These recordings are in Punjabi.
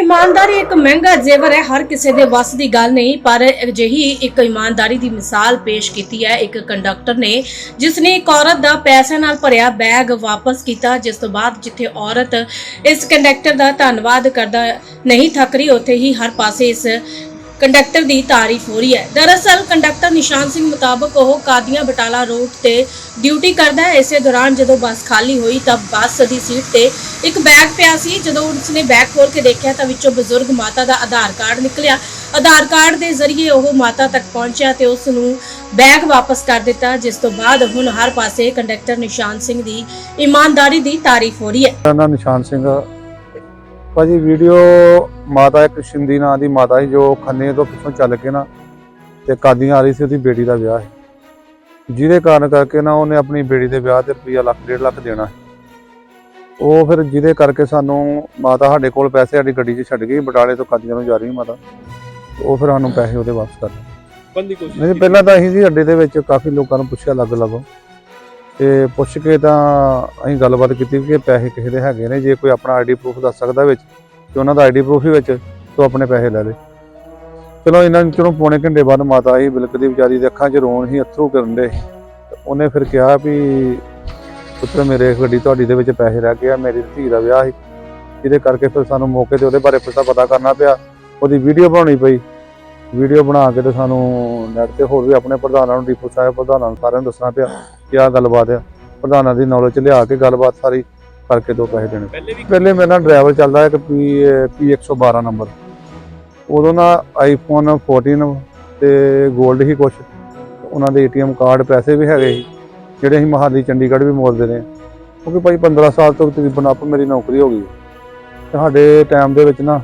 ਇਮਾਨਦਾਰੀ ਇੱਕ ਮਹਿੰਗਾ ਜ਼ੇਵਰ ਹੈ, ਹਰ ਕਿਸੇ ਦੇ ਵੱਸ ਦੀ ਗੱਲ ਨਹੀਂ, ਪਰ ਅਜਿਹੀ ਇੱਕ ਇਮਾਨਦਾਰੀ ਦੀ ਮਿਸਾਲ ਪੇਸ਼ ਕੀਤੀ ਹੈ ਇੱਕ ਕੰਡਕਟਰ ਨੇ, ਜਿਸ ਨੇ ਇੱਕ ਔਰਤ ਦਾ ਪੈਸੇ ਨਾਲ ਭਰਿਆ ਬੈਗ ਵਾਪਸ ਕੀਤਾ, ਜਿਸ ਤੋਂ ਬਾਅਦ ਜਿੱਥੇ ਔਰਤ ਇਸ ਕੰਡਕਟਰ ਦਾ ਧੰਨਵਾਦ ਕਰਦਾ ਨਹੀਂ, ਥੱਕ ਰਹੀ, ਉੱਥੇ ਹੀ ਹਰ ਪਾਸੇ ਇਸ ਕੰਡਕਟਰ ਦੀ ਤਾਰੀਫ ਹੋ ਰਹੀ ਹੈ। ਦਰਅਸਲ, ਕੰਡਕਟਰ ਨਿਸ਼ਾਨ ਸਿੰਘ ਮੁਤਾਬਕ ਉਹ ਕਾਦੀਆਂ ਬਟਾਲਾ ਰੋਡ ਤੇ ਡਿਊਟੀ ਕਰਦਾ ਹੈ। ਇਸੇ ਦੌਰਾਨ ਜਦੋਂ ਬੱਸ ਖਾਲੀ ਹੋਈ ਤਾਂ ਬੱਸ ਦੀ ਸੀਟ ਤੇ ਇੱਕ ਬੈਗ ਪਿਆ ਸੀ। ਜਦੋਂ ਉਸਨੇ ਬੈਗ ਖੋਲ ਕੇ ਦੇਖਿਆ ਤਾਂ ਵਿੱਚੋਂ ਬਜ਼ੁਰਗ ਮਾਤਾ ਦਾ ਆਧਾਰ ਕਾਰਡ ਨਿਕਲਿਆ। ਆਧਾਰ ਕਾਰਡ ਦੇ ਜ਼ਰੀਏ ਉਹ ਮਾਤਾ ਤੱਕ ਪਹੁੰਚਿਆ ਤੇ ਉਸ ਨੂੰ ਬੈਗ ਵਾਪਸ ਕਰ ਦਿੱਤਾ, ਜਿਸ ਤੋਂ ਬਾਅਦ ਹੁਣ ਹਰ ਪਾਸੇ ਕੰਡਕਟਰ ਨਿਸ਼ਾਨ ਸਿੰਘ ਦੀ ਇਮਾਨਦਾਰੀ ਦੀ ਤਾਰੀਫ ਹੋ ਰਹੀ ਹੈ। ਮੇਰਾ ਨਾਮ ਨਿਸ਼ਾਨ ਸਿੰਘ ਆ। ਭਾਜੀ ਵੀਡੀਓ ਮਾਤਾ ਇੱਕ ਸ਼ਿੰਦੀ ਨਾਂ ਦੀ ਮਾਤਾ ਸੀ ਜੋ ਖੰਨੇ ਤੋਂ ਪਿੱਛੋਂ ਚੱਲ ਕੇ ਨਾ ਤੇ ਕਾਦੀਆਂ ਆ ਰਹੀ ਸੀ ਉਹਦੀ ਬੇਟੀ ਦਾ ਵਿਆਹ ਸੀ। ਜਿਹਦੇ ਕਾਰਨ ਕਰਕੇ ਨਾ ਉਹਨੇ ਆਪਣੀ ਬੇਟੀ ਦੇ ਵਿਆਹ ਤੇ ਰੁਪਈਆ ਲੱਖ ਡੇਢ ਲੱਖ ਦੇਣਾ ਸੀ। ਉਹ ਫਿਰ ਜਿਹਦੇ ਕਰਕੇ ਸਾਨੂੰ ਮਾਤਾ ਸਾਡੇ ਕੋਲ ਪੈਸੇ ਸਾਡੀ ਗੱਡੀ 'ਚ ਛੱਡ ਗਈ ਬਟਾਲੇ ਤੋਂ ਕਾਦੀਆਂ ਨੂੰ ਜਾ ਰਹੀ ਮਾਤਾ। ਉਹ ਫਿਰ ਸਾਨੂੰ ਪੈਸੇ ਉਹਦੇ ਵਾਪਸ ਕਰ ਦਿੱਤੇ ਬੰਦੀ ਕੋਸ਼ਿਸ਼ ਨਹੀਂ। ਪਹਿਲਾਂ ਤਾਂ ਅਸੀਂ ਜੀ ਅੱਡੇ ਦੇ ਵਿੱਚ ਕਾਫੀ ਲੋਕਾਂ ਨੂੰ ਪੁੱਛਿਆ ਲੱਗ ਲੱਗੋ। ਤੇ ਪੁੱਛ ਕੇ ਤਾਂ ਅਸੀਂ ਗੱਲਬਾਤ ਕੀਤੀ ਕਿ ਪੈਸੇ ਕਿਸੇ ਦੇ ਹੈਗੇ ਨੇ ਜੇ ਕੋਈ ਆਪਣਾ ਆਈਡੀ ਪ੍ਰੂਫ ਦੱਸ ਸਕਦਾ ਵਿੱਚ। ਤੇ ਉਹਨਾਂ ਦਾ ਆਈਡੀ ਪ੍ਰੂਫ ਹੀ ਵਿੱਚ ਤੋਂ ਆਪਣੇ ਪੈਸੇ ਲੈ ਲੇ। ਚਲੋ ਇਹਨਾਂ ਨੂੰ ਚਲੋ ਪੌਣੇ ਘੰਟੇ ਬਾਅਦ ਮਾਤਾ ਆਈ ਬਿਲਕਦੀ ਵਿਚਾਰੀ ਦੇ ਅੱਖਾਂ 'ਚ ਰੋਣ ਹੀ ਅਥਰੂ ਕਰਨ ਦੇ। ਉਹਨੇ ਫਿਰ ਕਿਹਾ ਵੀ ਪੁੱਤਰ ਮੇਰੇ ਗੱਡੀ ਤੁਹਾਡੀ ਦੇ ਵਿੱਚ ਪੈਸੇ ਰਹਿ ਗਏ ਆ, ਮੇਰੀ ਧੀ ਦਾ ਵਿਆਹ ਸੀ। ਜਿਹਦੇ ਕਰਕੇ ਫਿਰ ਸਾਨੂੰ ਮੌਕੇ ਤੇ ਉਹਦੇ ਬਾਰੇ ਪਤਾ ਪਤਾ ਕਰਨਾ ਪਿਆ। ਉਹਦੀ ਵੀਡੀਓ ਬਣਾਉਣੀ ਪਈ। ਵੀਡੀਓ ਬਣਾ ਕੇ ਤੇ ਸਾਨੂੰ ਨੈਟ ਤੇ ਹੋਰ ਵੀ ਆਪਣੇ ਪ੍ਰਧਾਨਾਂ ਨੂੰ, ਡੀਪੂ ਸਾਹਿਬ ਪ੍ਰਧਾਨਾਂ ਨੂੰ ਸਾਰਿਆਂ ਨੂੰ ਦੱਸਣਾ ਪਿਆ ਕਿ ਆਹ ਗੱਲਬਾਤ ਆ। ਪ੍ਰਧਾਨਾਂ ਦੀ ਨੌਲੇਜ ਲਿਆ ਕੇ ਗੱਲਬਾਤ ਸਾਰੀ। ਕਰਕੇ ਦੋ ਪੈਸੇ ਦੇਣੇ। ਪਹਿਲੇ ਵੀ ਪਹਿਲੇ ਮੇਰਾ ਡਰਾਈਵਰ ਚੱਲਦਾ ਇੱਕ ਪੀ ਪੀ 112 ਨੰਬਰ ਉਦੋਂ ਨਾ ਆਈਫੋਨ 14 ਤੇ 골ਡ ਹੀ ਕੁਛ। ਉਹਨਾਂ ਦੇ ਏਟੀਐਮ ਕਾਰਡ ਪੈਸੇ ਵੀ ਹੈਗੇ ਸੀ ਜਿਹੜੇ ਅਸੀਂ ਮਹਾਲੀ ਚੰਡੀਗੜ੍ਹ ਵੀ ਮੋੜਦੇ ਨੇ ਕਿਉਂਕਿ ਭਾਈ 15 ਸਾਲ ਤੋਂ ਤਕਰੀਬਨ ਆਪ ਮੇਰੀ ਨੌਕਰੀ ਹੋ ਗਈ ਤੇ ਸਾਡੇ ਟਾਈਮ ਦੇ ਵਿੱਚ ਨਾ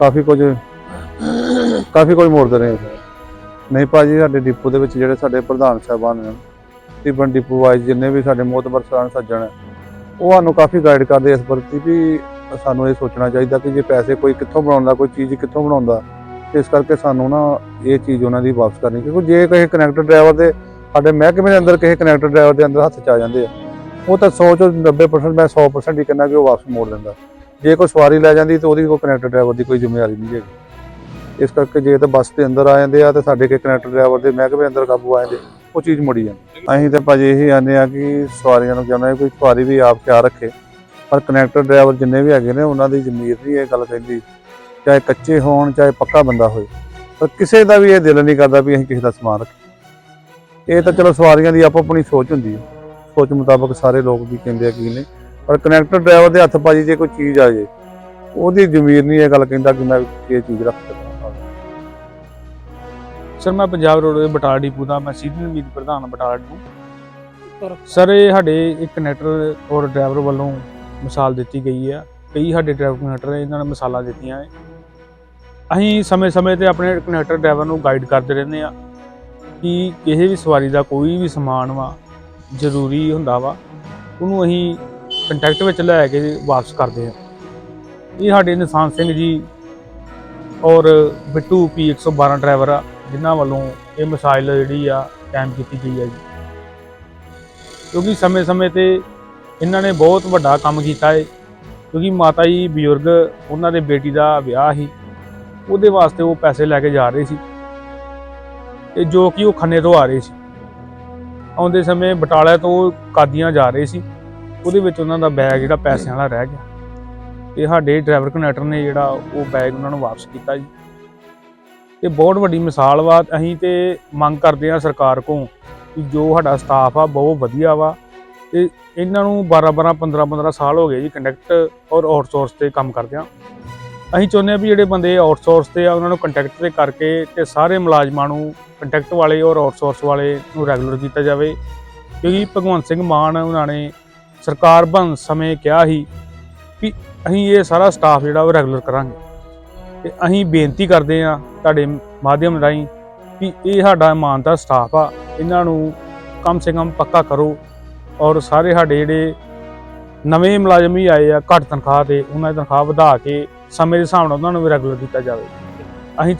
ਕਾਫੀ ਕੁਝ ਕਾਫੀ ਕੁਝ ਮੋੜਦੇ ਰਹੇ। ਨਹੀਂ ਭਾਜੀ ਸਾਡੇ ਡਿਪੂ ਦੇ ਵਿੱਚ ਜਿਹੜੇ ਸਾਡੇ ਪ੍ਰਧਾਨ ਸਾਹਿਬਾਨ ਨੇ ਤੀਬਨ ਡਿਪੂ ਵਾਈਜ਼ ਜਿੰਨੇ ਵੀ ਸਾਡੇ ਮੋਤਬਰ ਸਰਾਂ ਸੱਜਣ ਹੈ ਉਹ ਸਾਨੂੰ ਕਾਫੀ ਗਾਈਡ ਕਰਦੇ ਇਸ ਪ੍ਰਤੀ ਵੀ ਸਾਨੂੰ ਇਹ ਸੋਚਣਾ ਚਾਹੀਦਾ ਕਿ ਜੇ ਪੈਸੇ ਕੋਈ ਕਿੱਥੋਂ ਬਣਾਉਂਦਾ, ਕੋਈ ਚੀਜ਼ ਕਿੱਥੋਂ ਬਣਾਉਂਦਾ ਇਸ ਕਰਕੇ ਸਾਨੂੰ ਨਾ ਇਹ ਚੀਜ਼ ਉਹਨਾਂ ਦੀ ਵਾਪਸ ਕਰਨੀ ਕਿਉਂਕਿ ਜੇ ਕਿਸੇ ਕਨੈਕਟਰ ਡਰਾਈਵਰ ਦੇ ਸਾਡੇ ਮਹਿਕਮੇ ਦੇ ਅੰਦਰ ਕਿਸੇ ਕਨੈਕਟਰ ਡਰਾਈਵਰ ਦੇ ਅੰਦਰ ਹੱਥ ਚ ਆ ਜਾਂਦੇ ਆ, ਉਹ ਤਾਂ 100 ਚੋਂ 90% ਮੈਂ 100% ਹੀ ਕਹਿੰਦਾ ਕਿ ਉਹ ਵਾਪਸ ਮੋੜ ਦਿੰਦਾ ਜੇ ਕੋਈ ਸਵਾਰੀ ਲੈ ਜਾਂਦੀ ਤਾਂ ਉਹਦੀ ਕੋਈ ਕਨੈਕਟਰ ਡਰਾਈਵਰ ਦੀ ਕੋਈ ਜ਼ਿੰਮੇਵਾਰੀ ਨਹੀਂ ਹੈਗੀ। ਇਸ ਕਰਕੇ ਜੇ ਤਾਂ ਬੱਸ ਦੇ ਅੰਦਰ ਆ ਜਾਂਦੇ ਆ ਤਾਂ ਸਾਡੇ ਕੇ ਕਨੈਕਟਰ ਡਰਾਈਵਰ ਦੇ ਮਹਿਕਮੇ ਅੰਦਰ ਕਾਬੂ ਆ ਜਾਂਦੇ ਉਹ ਚੀਜ਼ ਮੁੜੀ ਜਾਂਦੀ ਅਸੀਂ ਤਾਂ ਭਾਜੀ ਇਹੀ ਆਨੇ ਆ ਕਿ ਸਵਾਰੀਆਂ ਨੂੰ ਕਹਿੰਦਾ ਕੋਈ ਸਵਾਰੀ ਵੀ ਆਪ ਖਿਆਲ ਰੱਖੇ। ਪਰ ਕਨੈਕਟਰ ਡਰਾਈਵਰ ਜਿੰਨੇ ਵੀ ਹੈਗੇ ਨੇ, ਉਹਨਾਂ ਦੀ ਜ਼ਮੀਰ ਨਹੀਂ ਇਹ ਗੱਲ ਕਹਿੰਦੀ। ਚਾਹੇ ਕੱਚੇ ਹੋਣ, ਚਾਹੇ ਪੱਕਾ ਬੰਦਾ ਹੋਏ। ਪਰ ਕਿਸੇ ਦਾ ਵੀ ਇਹ ਦਿਲ ਨਹੀਂ ਕਰਦਾ ਵੀ ਅਸੀਂ ਕਿਸੇ ਦਾ ਸਮਾਨ ਰੱਖੀਏ। ਇਹ ਤਾਂ ਚਲੋ ਸਵਾਰੀਆਂ ਦੀ ਆਪੋ ਆਪਣੀ ਸੋਚ ਹੁੰਦੀ ਹੈ। ਸੋਚ ਮੁਤਾਬਕ ਸਾਰੇ ਲੋਕ ਵੀ ਕਹਿੰਦੇ ਆ ਕੀ ਨੇ ਪਰ ਕਨੈਕਟਰ ਡਰਾਈਵਰ ਦੇ ਹੱਥ ਭਾਜੀ ਜੇ ਕੋਈ ਚੀਜ਼ ਆ ਜੇ, ਉਹਦੀ ਜ਼ਮੀਰ ਨਹੀਂ ਇਹ ਗੱਲ ਕਹਿੰਦਾ ਕਿ ਮੈਂ ਇਹ ਚੀਜ਼ ਰੱਖ ਸਕਦਾ। ਸਰ ਮੈਂ ਪੰਜਾਬ ਰੋਡ ਦੇ ਬਟਾਲਾ ਡਿਪੂ ਦਾ ਮੈਂ ਸੀਨੀਅਰ ਮੀਤ ਪ੍ਰਧਾਨ ਬਟਾਲਾ ਡਿਪੂ। ਸਰ ਇਹ ਸਾਡੇ ਇੱਕ ਕਨੈਕਟਰ ਔਰ ਡਰਾਈਵਰ ਵੱਲੋਂ ਮਿਸਾਲ ਦਿੱਤੀ ਗਈ ਹੈ ਕਈ ਸਾਡੇ ਡਰਾਈਵਰ ਕਨੈਕਟਰ ਇਹਨਾਂ ਨੇ ਮਿਸਾਲਾਂ ਦਿੱਤੀਆਂ ਹੈ ਅਸੀਂ ਸਮੇਂ-ਸਮੇਂ ਤੇ ਆਪਣੇ ਕਨੈਕਟਰ ਡਰਾਈਵਰ ਨੂੰ ਗਾਈਡ ਕਰਦੇ ਰਹਿੰਦੇ ਆ ਕਿ ਕਿਸੇ ਵੀ ਸਵਾਰੀ ਦਾ ਕੋਈ ਵੀ ਸਮਾਨ ਵਾ ਜ਼ਰੂਰੀ ਹੁੰਦਾ ਵਾ ਉਹਨੂੰ ਅਸੀਂ ਕੰਟੈਕਟ ਵਿੱਚ ਲੈ ਕੇ ਵਾਪਸ ਕਰਦੇ ਆ। ਇਹ ਸਾਡੇ ਨਿਸ਼ਾਨ ਸਿੰਘ ਜੀ ਔਰ ਬਿੱਟੂ ਪੀ 112 ਡਰਾਈਵਰ ਆ। ਜਿਨ੍ਹਾਂ ਵੱਲੋਂ ਇਹ ਮਿਸਾਈਲ ਜਿਹੜੀ ਆ ਕਾਇਮ ਕੀਤੀ ਗਈ ਹੈ ਜੀ। ਕਿਉਂਕਿ ਸਮੇਂ-ਸਮੇਂ ਤੇ ਇਹਨਾਂ ਨੇ ਬਹੁਤ ਵੱਡਾ ਕੰਮ ਕੀਤਾ ਹੈ ਕਿਉਂਕਿ ਮਾਤਾ ਜੀ ਬਜ਼ੁਰਗ ਉਹਨਾਂ ਦੇ ਬੇਟੀ ਦਾ ਵਿਆਹ ਸੀ, ਉਹਦੇ ਵਾਸਤੇ ਉਹ ਪੈਸੇ ਲੈ ਕੇ ਜਾ ਰਹੇ ਸੀ ਤੇ ਜੋ ਕਿ ਉਹ ਖੰਨੇ ਤੋਂ ਆ ਰਹੇ ਸੀ। ਆਉਂਦੇ ਸਮੇਂ ਬਟਾਲਾ ਤੋਂ ਕਾਦੀਆਂ ਜਾ ਰਹੇ ਸੀ, ਉਹਦੇ ਵਿੱਚ ਉਹਨਾਂ ਦਾ ਬੈਗ ਜਿਹੜਾ ਪੈਸਿਆਂ ਵਾਲਾ ਰਹਿ ਗਿਆ ਤੇ ਸਾਡੇ ਡਰਾਈਵਰ ਕਨੈਕਟਰ ਨੇ ਜਿਹੜਾ ਉਹ ਬੈਗ ਉਹਨਾਂ ਨੂੰ ਵਾਪਸ ਕੀਤਾ ਜੀ। ਇਹ ਬਹੁਤ ਵੱਡੀ ਮਿਸਾਲ ਵਾ, ਅਸੀਂ ਤੇ ਮੰਗ ਕਰਦੇ ਆ ਸਰਕਾਰ ਕੋਲ ਕਿ ਜੋ ਸਾਡਾ ਸਟਾਫ ਆ, ਬਹੁਤ ਵਧੀਆ ਵਾ। ਤੇ ਇਹਨਾਂ ਨੂੰ 12 12 15 15 ਸਾਲ ਹੋ ਗਏ ਜੀ ਕੰਡਕਟ ਔਰ ਆਊਟਸੋਰਸ ਤੇ ਕੰਮ ਕਰਦੇ ਆ ਅਸੀਂ ਚਾਹੁੰਦੇ ਆ ਵੀ ਜਿਹੜੇ ਬੰਦੇ ਆਊਟਸੋਰਸ ਤੇ ਆ, ਉਹਨਾਂ ਨੂੰ ਕੰਟੈਕਟ ਤੇ ਕਰਕੇ ਤੇ ਸਾਰੇ ਮੁਲਾਜ਼ਮਾਂ ਨੂੰ ਕੰਟੈਕਟ ਵਾਲੇ ਔਰ ਆਊਟਸੋਰਸ ਵਾਲੇ ਨੂੰ ਰੈਗੂਲਰ ਕੀਤਾ ਜਾਵੇ। ਕਿਉਂਕਿ ਭਗਵੰਤ ਸਿੰਘ ਮਾਨ ਉਹਨਾਂ ਨੇ ਸਰਕਾਰ ਬਣ ਸਮੇਂ ਕਿਹਾ ਸੀ ਵੀ ਅਸੀਂ ਇਹ ਸਾਰਾ ਸਟਾਫ ਜਿਹੜਾ ਉਹ ਰੈਗੂਲਰ ਕਰਾਂਗੇ। ਤੇ ਅਸੀਂ ਬੇਨਤੀ ਕਰਦੇ ਆ ਤੁਹਾਡੇ ਮਾਧਿਅਮ ਰਾਹੀਂ ਕਿ ਇਹ ਸਾਡਾ ਇਮਾਨਦਾਰ ਸਟਾਫ ਆ, ਇਹਨਾਂ ਨੂੰ ਕਮ ਸੇ ਕਮ ਪੱਕਾ ਕਰੋ ਔਰ ਸਾਰੇ ਸਾਡੇ ਜਿਹੜੇ ਨਵੇਂ ਮੁਲਾਜ਼ਮ ਹੀ ਆਏ ਆ ਘੱਟ ਤਨਖਾਹ ਤੇ, ਉਹਨਾਂ ਦੀ ਤਨਖਾਹ ਵਧਾ ਕੇ ਸਮੇਂ ਦੇ ਹਿਸਾਬ ਨਾਲ ਉਹਨਾਂ ਨੂੰ ਵੀ ਰੈਗੂਲਰ ਕੀਤਾ ਜਾਵੇ।